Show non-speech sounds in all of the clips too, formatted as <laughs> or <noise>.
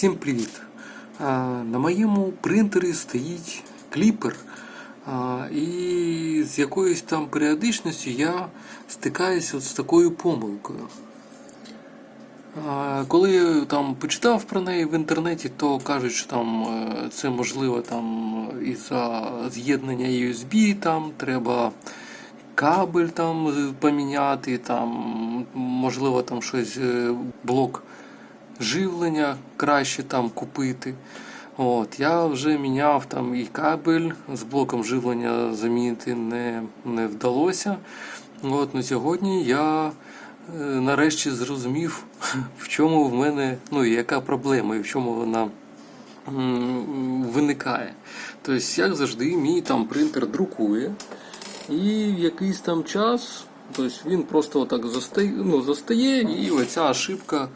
Всім привіт! На моєму принтері стоїть кліпер, і з якоюсь там періодичністю я стикаюся от з такою помилкою. Коли там почитав про неї в інтернеті, то кажуть, що там е, це можливо там із-за з'єднання USB, там треба кабель там поміняти, там можливо там щось е, блок живлення краще там купити. От, я вже міняв там і кабель з блоком живлення замінити не, не вдалося. От, ну, сьогодні я е, нарешті зрозумів, <laughs> в чому в мене, ну яка проблема, і в чому вона м, виникає. Тобто, як завжди, мій там принтер друкує, і в якийсь там час, тобто він просто отак застає, ну, застає, і оця ошибка,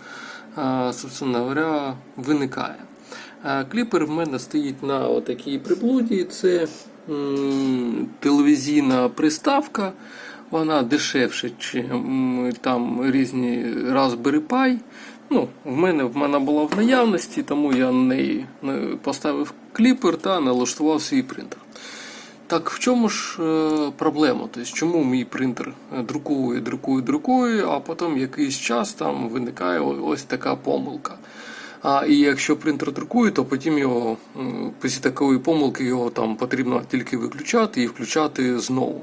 собственно говоря, виникає. Кліпер в мене стоїть на отакій приблуді. Це телевізійна приставка. Вона дешевше, ніж там різні Raspberry Pi. Ну, в мене в мене була в наявності, тому я на неї е, поставив кліпер та налаштував свій принтер. Так в чому ж е, проблема? Тобто, чому мій принтер е, друкує, друкує, друкує, а потім якийсь час там виникає ось така помилка. А і якщо принтер друкує, то потім його після такої помилки його там потрібно тільки виключати і включати знову.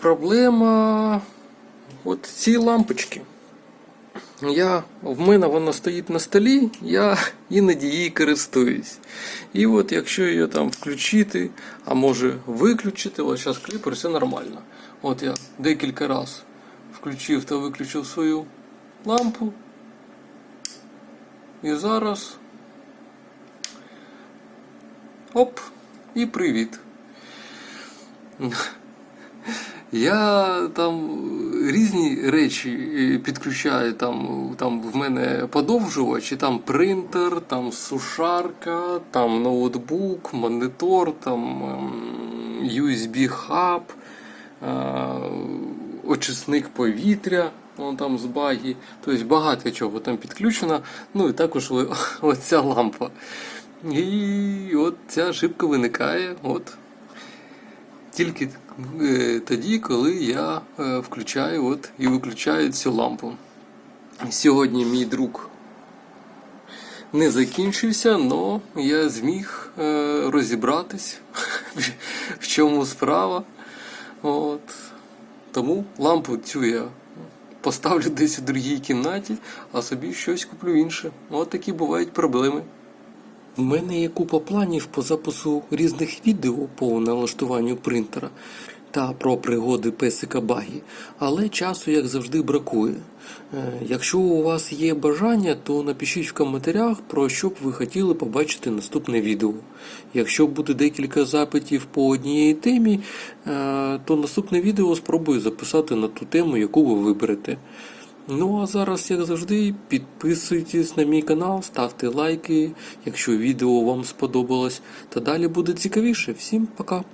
Проблема от ці лампочки. Я, в мене вона стоїть на столі, я іноді її користуюсь. І от якщо її там включити, а може виключити, ось зараз кліпер, все нормально. От я декілька разів включив та виключив свою лампу. І зараз. Оп, і привіт. Я там різні речі е, підключаю. Там, там в мене подовжувач, і там принтер, там сушарка, там ноутбук, монітор, там ем, USB-хаб, е, очисник повітря. Вон там з багі, тобто багато чого там підключено. Ну і також <laughs> оця лампа. І от ця ошибка виникає. От тільки е, тоді, коли я е, включаю от, і виключаю цю лампу. Сьогодні мій друг не закінчився, але я зміг е, розібратись, <laughs> в чому справа. От. Тому лампу цю я поставлю десь у другій кімнаті, а собі щось куплю інше. От такі бувають проблеми. У мене є купа планів по запису різних відео по налаштуванню принтера та про пригоди песика Багі, але часу, як завжди, бракує. Е, Якщо у вас є бажання, то напишіть в коментарях, про що б ви хотіли побачити наступне відео. Якщо буде декілька запитів по однієї темі, е, то наступне відео спробую записати на ту тему, яку ви виберете. Ну а зараз, як завжди, підписуйтесь на мій канал, ставте лайки, якщо відео вам сподобалось. Та далі буде цікавіше. Всім пока!